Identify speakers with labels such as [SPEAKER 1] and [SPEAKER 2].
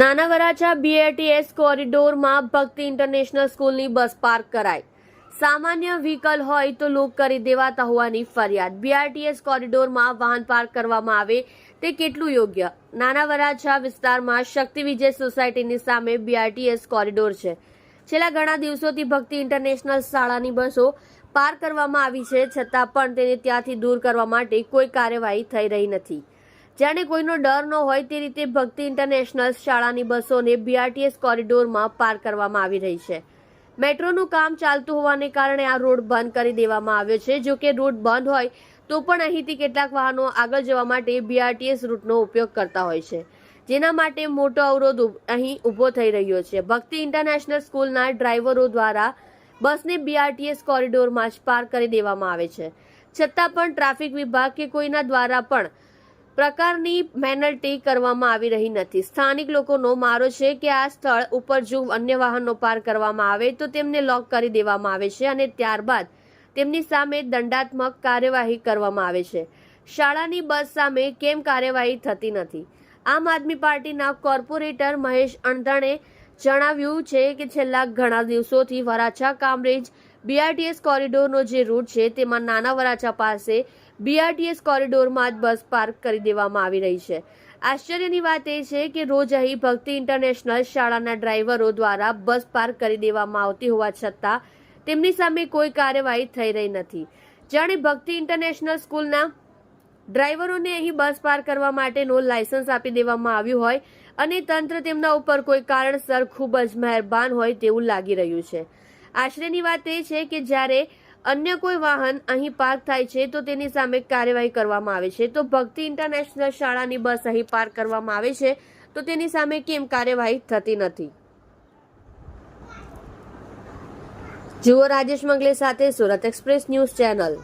[SPEAKER 1] નાના વરાછા બીએટીએસ કોરિડોરમાં ભક્તિ ઇન્ટરનેશનલ સ્કૂલની બસ પાર્ક કરાઈ. સામાન્ય વ્હીકલ હોય તો લોક કરી દેવાતા હોવાની ફરિયાદ. બીઆરટીએસ કોરિડોરમાં વાહન પાર્ક કરવામાં આવે તે કેટલું યોગ્ય? નાના વરાછા વિસ્તારમાં શક્તિ વિજય સોસાયટીની સામે બીઆરટીએસ કોરિડોર છે. છેલ્લા ઘણા દિવસોથી ભક્તિ ઇન્ટરનેશનલ શાળાની બસો પાર્ક કરવામાં આવી છે, છતાં પણ તેને ત્યાંથી દૂર કરવા માટે કોઈ કાર્યવાહી થઈ રહી નથી. જાણે કોઈનો ડર ન હોય તે રીતે ભક્તિ ઇન્ટરનેશનલ શાળાની બસોને બીઆરટીએસ કોરિડોરમાં પાર કરવામાં આવી રહી છે. મેટ્રોનું કામ ચાલતું હોવાને કારણે આ રોડ બંધ કરી દેવામાં આવ્યો છે. જો કે રોડ બંધ હોય તો પણ અહીંથી કેટલાક વાહનો આગળ જવા માટે બીઆરટીએસ રૂટનો ઉપયોગ કરતા હોય છે. જેના માટે મોટો અવરોધ અહીં ઊભો થઈ રહ્યો છે. ભક્તિ ઇન્ટરનેશનલ સ્કૂલના ડ્રાઈવરો દ્વારા બસને બીઆરટીએસ કોરિડોરમાં જ પાર કરી દેવામાં આવે છે. છતાં પણ ટ્રાફિક વિભાગ કે કોઈના દ્વારા પણ પ્રકારની પેનલ્ટી કરવામાં આવી રહી નથી. સ્થાનિક લોકોનો મારો છે કે આ સ્થળ ઉપર જો અન્ય વાહનો પાર કરવામાં આવે તો તેમને લોક કરી દેવામાં આવે છે અને ત્યારબાદ તેમની સામે દંડાત્મક કાર્યવાહી કરવામાં આવે છે. શાળાની બસ સામે કેમ કાર્યવાહી થતી નથી? આમ આદમી પાર્ટીના કોર્પોરેટર મહેશ અણધણે જણાવ્યું છે કે છેલ્લા ઘણા દિવસોથી વરાછા કામરેજ બીઆરટીએસ કોરિડોરનો જે રૂટ છે તેમાં નાના વરાછા પાસે બીઆરટીએસ કોરિડોરમાં જ બસ પાર્ક કરી દેવામાં આવી રહી છે. આશ્ચર્યની વાત એ છે કે રોજ અહીં ભક્તિ ઇન્ટરનેશનલ શાળાના ડ્રાઈવરો દ્વારા બસ પાર્ક કરી દેવામાં આવતી હોવા છતાં તેમની સામે કોઈ કાર્યવાહી થઈ રહી નથી. જાણે ભક્તિ ઇન્ટરનેશનલ સ્કૂલના ડ્રાઈવરોને અહીં બસ પાર્ક કરવા માટેનું લાયસન્સ આપી દેવામાં આવ્યું હોય અને તંત્ર તેમના ઉપર કોઈ કારણસર ખૂબ જ મહેરબાન હોય તેવું લાગી રહ્યું છે. આશ્ચર્યની વાત એ છે કે જ્યારે અન્ય કોઈ વાહન અહીં પાર્ક થાય છે તો તેની સામે કાર્યવાહી કરવામાં આવે છે. તો ભક્તિ ઇન્ટરનેશનલ શાળાની બસ અહીં પાર્ક કરવામાં આવે છે તો તેની સામે કેમ કાર્યવાહી થતી નથી? જુઓ રાજેશ મંગલે સાથે સુરત એક્સપ્રેસ ન્યૂઝ ચેનલ.